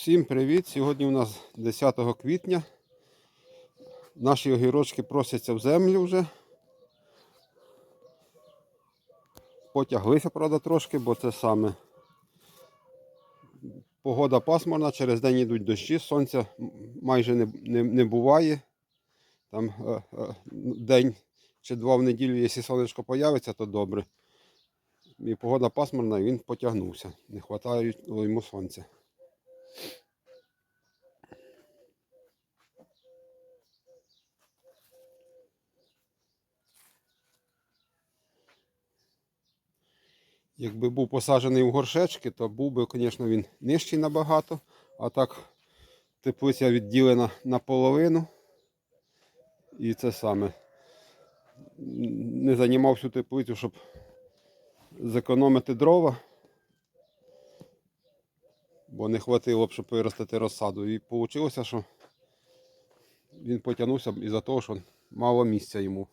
Всім привіт! Сьогодні у нас 10 квітня. Наші огірочки просяться в землю вже. Потяглися, правда, трошки, бо це саме. Погода пасмурна, через день йдуть дощі, сонця майже не, не, не буває. Там е, е, день чи два в неділю, якщо сонечко появиться, то добре. І погода пасмурна, і він потягнувся. Не вистачає йому сонця. Якби був посаджений у горшечки, то був би, звісно, він нижчий набагато. А так теплиця відділена наполовину. І це саме. Не займав всю теплицю, щоб зекономити дрова. Бо не хватило б, щоб виростити розсаду. І вийшло, що він потягнувся із-за того, що мало місця йому.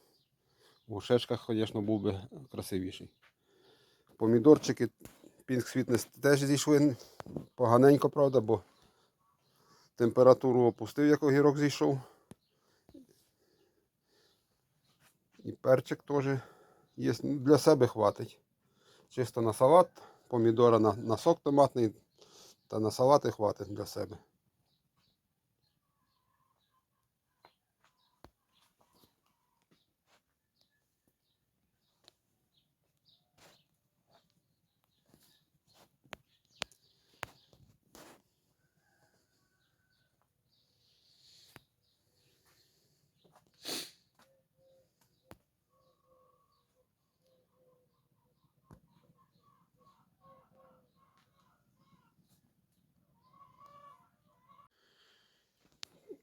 У горшечках, звісно, був би красивіший. Помідорчики Pink Sweetness теж зійшли поганенько, правда, бо температуру опустив, як огірок зійшов. І перчик теж є. Для себе хватить. Чисто на салат, помідора на, на сок томатний та на салати хватить для себе.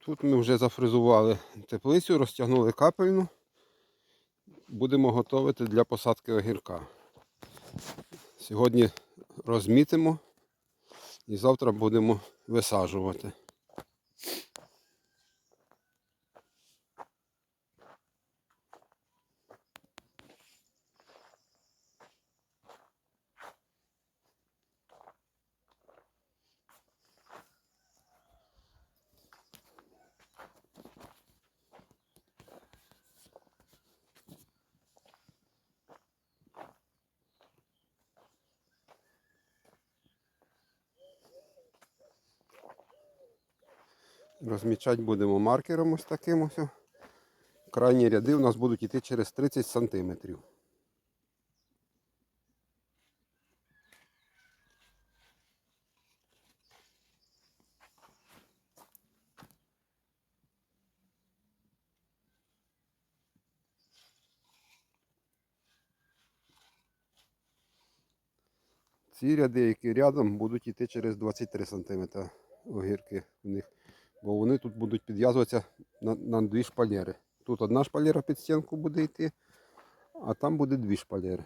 Тут ми вже зафризували теплицю, розтягнули капельну. Будемо готувати для посадки огірка. Сьогодні розмітимо і завтра будемо висаджувати. Розмічати будемо маркером ось таким ось. Крайні ряди у нас будуть йти через 30 сантиметрів. Ці ряди, які рядом, будуть йти через 23 см огірки в них. Вони тут будуть підв'язуватися на, на дві шпалери. Тут одна шпалера під стінку буде йти, а там буде дві шпалери.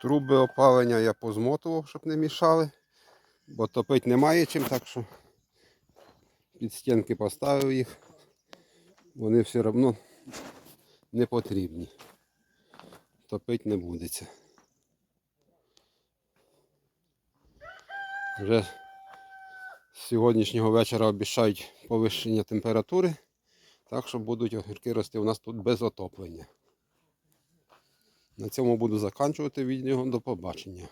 Труби опалення я позмотував, щоб не мішали, бо топити немає чим, так що під стінки поставив їх. Вони все одно не потрібні. Топити не будеться. Вже з сьогоднішнього вечора обіцяють повищення температури, так що будуть огірки рости у нас тут без отоплення. На цьому буду закінчувати відео. До побачення.